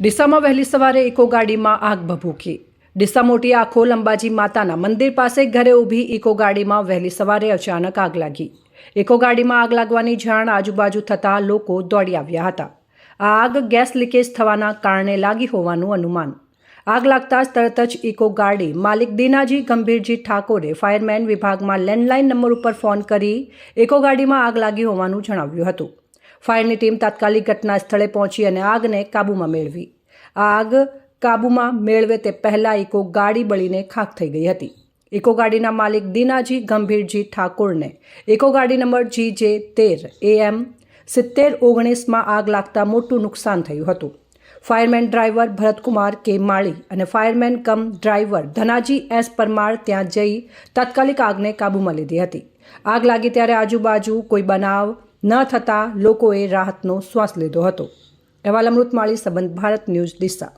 ડીસામાં વહેલી સવારે ઇકો ગાડીમાં આગ ભભૂકી. ડીસા મોટી આખોલ અંબાજી માતાના મંદિર પાસે ઘરે ઊભી ઇકો ગાડીમાં વહેલી સવારે અચાનક આગ લાગી. ઇકો ગાડીમાં આગ લાગવાની જાણ આજુબાજુ થતાં લોકો દોડી આવ્યા હતા. આ આગ ગેસ લીકેજ થવાના કારણે લાગી હોવાનું અનુમાન. આગ લાગતા જ તરત જ ઇકો ગાડી માલિક દીનાજી ગંભીરજી ઠાકોરે ફાયરમેન વિભાગમાં લેન્ડલાઇન નંબર ઉપર ફોન કરી ઇકો ગાડીમાં આગ લાગી હોવાનું જણાવ્યું હતું. ફાયરની ટીમ તાત્કાલિક ઘટના સ્થળે પહોંચી અને આગને કાબૂમાં મેળવી. આગ કાબૂમાં મેળવે તે પહેલાં ઇકો ગાડી બળીને ખાખ થઈ ગઈ હતી. ઇકો ગાડીના માલિક દીનાજી ગંભીરજી ઠાકોરને ઇકો ગાડી નંબર જી જે તેર, એએમ સિત્તેર, ઓગણીસમાં આગ લાગતા મોટું નુકસાન થયું હતું. Fireman driver Bharatkumar K Mali અને fireman cum driver Dhanaji S Parmar ત્યાં જઈ તાત્કાલિક આગને કાબૂમાં લીધી હતી. આગ લાગી ત્યારે આજુબાજુ કોઈ બનાવ ન થતાં લોકોએ રાહતનો શ્વાસ લીધો હતો. અહેવાલ અમૃતમાળી સંબંધ ભારત ન્યૂઝ ડીસા.